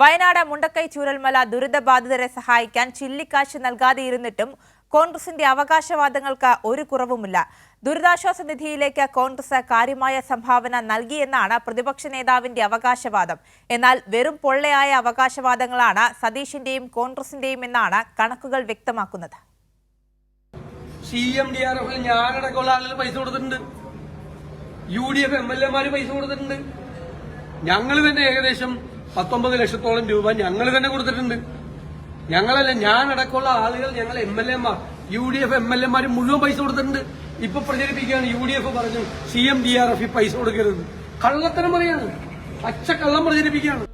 വയനാട് മുണ്ടക്കൈ ചൂരൽമല ദുരിതബാധിതരെ സഹായിക്കാൻ ചില്ലിക്കാശ് നൽകാതെ ഇരുന്നിട്ടും കോൺഗ്രസിന്റെ അവകാശവാദങ്ങൾക്ക് ഒരു കുറവുമില്ല. ദുരിതാശ്വാസ നിധിയിലേക്ക് കോൺഗ്രസ് കാര്യമായ സംഭാവന നൽകിയെന്നാണ് പ്രതിപക്ഷ നേതാവിന്റെ അവകാശവാദം. എന്നാൽ വെറും പൊള്ളയായ അവകാശവാദങ്ങളാണ് സതീഷിന്റെയും കോൺഗ്രസിന്റെയും എന്നാണ് കണക്കുകൾ വ്യക്തമാക്കുന്നത്. സി എം ഡി ആർ ഞാനടക്കമുള്ള പൈസ കൊടുത്തിട്ടുണ്ട്. U D F M L എമാര് പൈസ കൊടുത്തിട്ടുണ്ട്. ഞങ്ങൾ തന്നെ ഏകദേശം പത്തൊമ്പത് ലക്ഷത്തോളം രൂപ ഞങ്ങൾ തന്നെ കൊടുത്തിട്ടുണ്ട്. ഞങ്ങളല്ല ഞാനടക്കമുള്ള ആളുകൾ ഞങ്ങൾ എം എൽ എമാർ U D F M L എമാർ മുഴുവൻ പൈസ കൊടുത്തിട്ടുണ്ട്. ഇപ്പൊ പ്രചരിപ്പിക്കുകയാണ് യു ഡി എഫ് പറഞ്ഞു C M D R F പൈസ കൊടുക്കരുത്. കള്ളത്തരം പറയാണ്.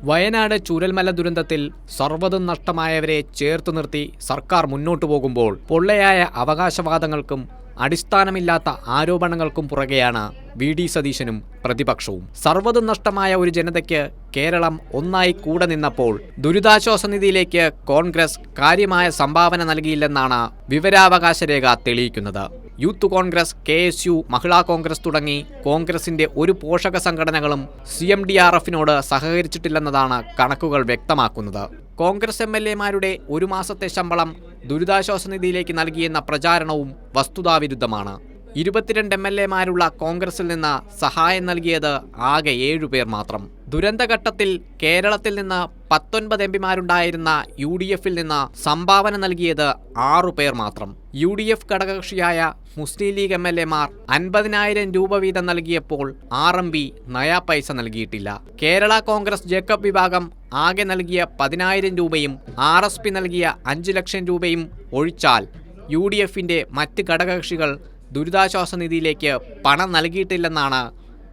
വയനാട് ചൂരൽമല ദുരന്തത്തിൽ സർവതും നഷ്ടമായവരെ ചേർത്തു നിർത്തി സർക്കാർ മുന്നോട്ടു പോകുമ്പോൾ പൊള്ളയായ അവകാശവാദങ്ങൾക്കും അടിസ്ഥാനമില്ലാത്ത ആരോപണങ്ങൾക്കും പുറകെയാണ് വി ഡി സതീശനും പ്രതിപക്ഷവും. സർവതും നഷ്ടമായ ഒരു ജനതയ്ക്ക് കേരളം ഒന്നായി കൂടെ നിന്നപ്പോൾ ദുരിതാശ്വാസ നിധിയിലേക്ക് കോൺഗ്രസ് കാര്യമായ സംഭാവന നൽകിയില്ലെന്നാണ് വിവരാവകാശ രേഖ തെളിയിക്കുന്നത്. Youth Congress K S U Mahila Congress തുടങ്ങി കോൺഗ്രസിന്റെ ഒരു പോഷക സംഘടനകളും സി എം ഡി ആർ എഫിനോട് സഹകരിച്ചിട്ടില്ലെന്നതാണ് കണക്കുകൾ വ്യക്തമാക്കുന്നത്. കോൺഗ്രസ് എം എൽ എമാരുടെ ഒരു മാസത്തെ ശമ്പളം ദുരിതാശ്വാസ നിധിയിലേക്ക് നൽകിയെന്ന പ്രചാരണവും വസ്തുതാവിരുദ്ധമാണ്. ഇരുപത്തിരണ്ട് എം എൽ എമാരുള്ള കോൺഗ്രസിൽ നിന്ന് സഹായം നൽകിയത് ആകെ ഏഴുപേർ മാത്രം. ദുരന്തഘട്ടത്തിൽ കേരളത്തിൽ നിന്ന് പത്തൊൻപത് എം പിമാരുണ്ടായിരുന്ന യു ഡി എഫിൽ നിന്ന് സംഭാവന നൽകിയത് ആറു പേർ മാത്രം. യു ഡി എഫ് ഘടകകക്ഷിയായ മുസ്ലിം ലീഗ് എം എൽ എമാർ അൻപതിനായിരം രൂപ വീതം നൽകിയപ്പോൾ ആർ എം പി നയാ പൈസ നൽകിയിട്ടില്ല. കേരള കോൺഗ്രസ് ജേക്കബ് വിഭാഗം ആകെ നൽകിയ പതിനായിരം രൂപയും ആർ എസ് പി നൽകിയ അഞ്ച് ലക്ഷം രൂപയും ഒഴിച്ചാൽ യു ഡി എഫിന്റെ മറ്റ് ഘടകകക്ഷികൾ ദുരിതാശ്വാസ നിധിയിലേക്ക് പണം നൽകിയിട്ടില്ലെന്നാണ്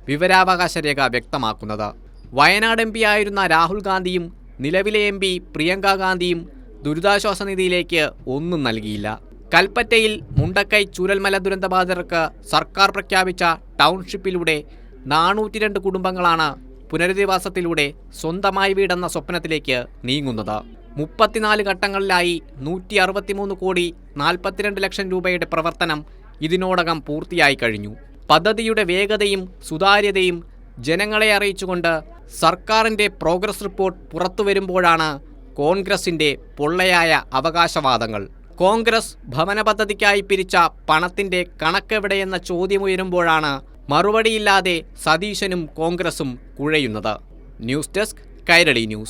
വിവരാവകാശ രേഖ വ്യക്തമാക്കുന്നത്. വയനാട് എം ആയിരുന്ന രാഹുൽ ഗാന്ധിയും നിലവിലെ എം പി പ്രിയങ്ക ഗാന്ധിയും ദുരിതാശ്വാസ നിധിയിലേക്ക് ഒന്നും നൽകിയില്ല. കൽപ്പറ്റയിൽ മുണ്ടക്കൈ ചൂരൽമല ദുരന്തബാധിതർക്ക് സർക്കാർ പ്രഖ്യാപിച്ച ടൗൺഷിപ്പിലൂടെ നാനൂറ്റി രണ്ട് കുടുംബങ്ങളാണ് പുനരധിവാസത്തിലൂടെ സ്വന്തമായി വീടെന്ന സ്വപ്നത്തിലേക്ക് നീങ്ങുന്നത്. മുപ്പത്തിനാല് ഘട്ടങ്ങളിലായി നൂറ്റി അറുപത്തിമൂന്ന് കോടി നാൽപ്പത്തിരണ്ട് ലക്ഷം രൂപയുടെ പ്രവർത്തനം ഇതിനോടകം പൂർത്തിയായി കഴിഞ്ഞു. പദ്ധതിയുടെ വേഗതയും സുതാര്യതയും ജനങ്ങളെ അറിയിച്ചുകൊണ്ട് സർക്കാരിന്റെ പ്രോഗ്രസ് റിപ്പോർട്ട് പുറത്തുവരുമ്പോഴാണ് കോൺഗ്രസിന്റെ പൊള്ളയായ അവകാശവാദങ്ങൾ. കോൺഗ്രസ് ഭവന പദ്ധതിക്കായി പിരിച്ച പണത്തിന്റെ കണക്കെവിടെയെന്ന ചോദ്യമുയരുമ്പോഴാണ് മറുപടിയില്ലാതെ സതീശനും കോൺഗ്രസും കുഴയുന്നത്. News desk Kairali news.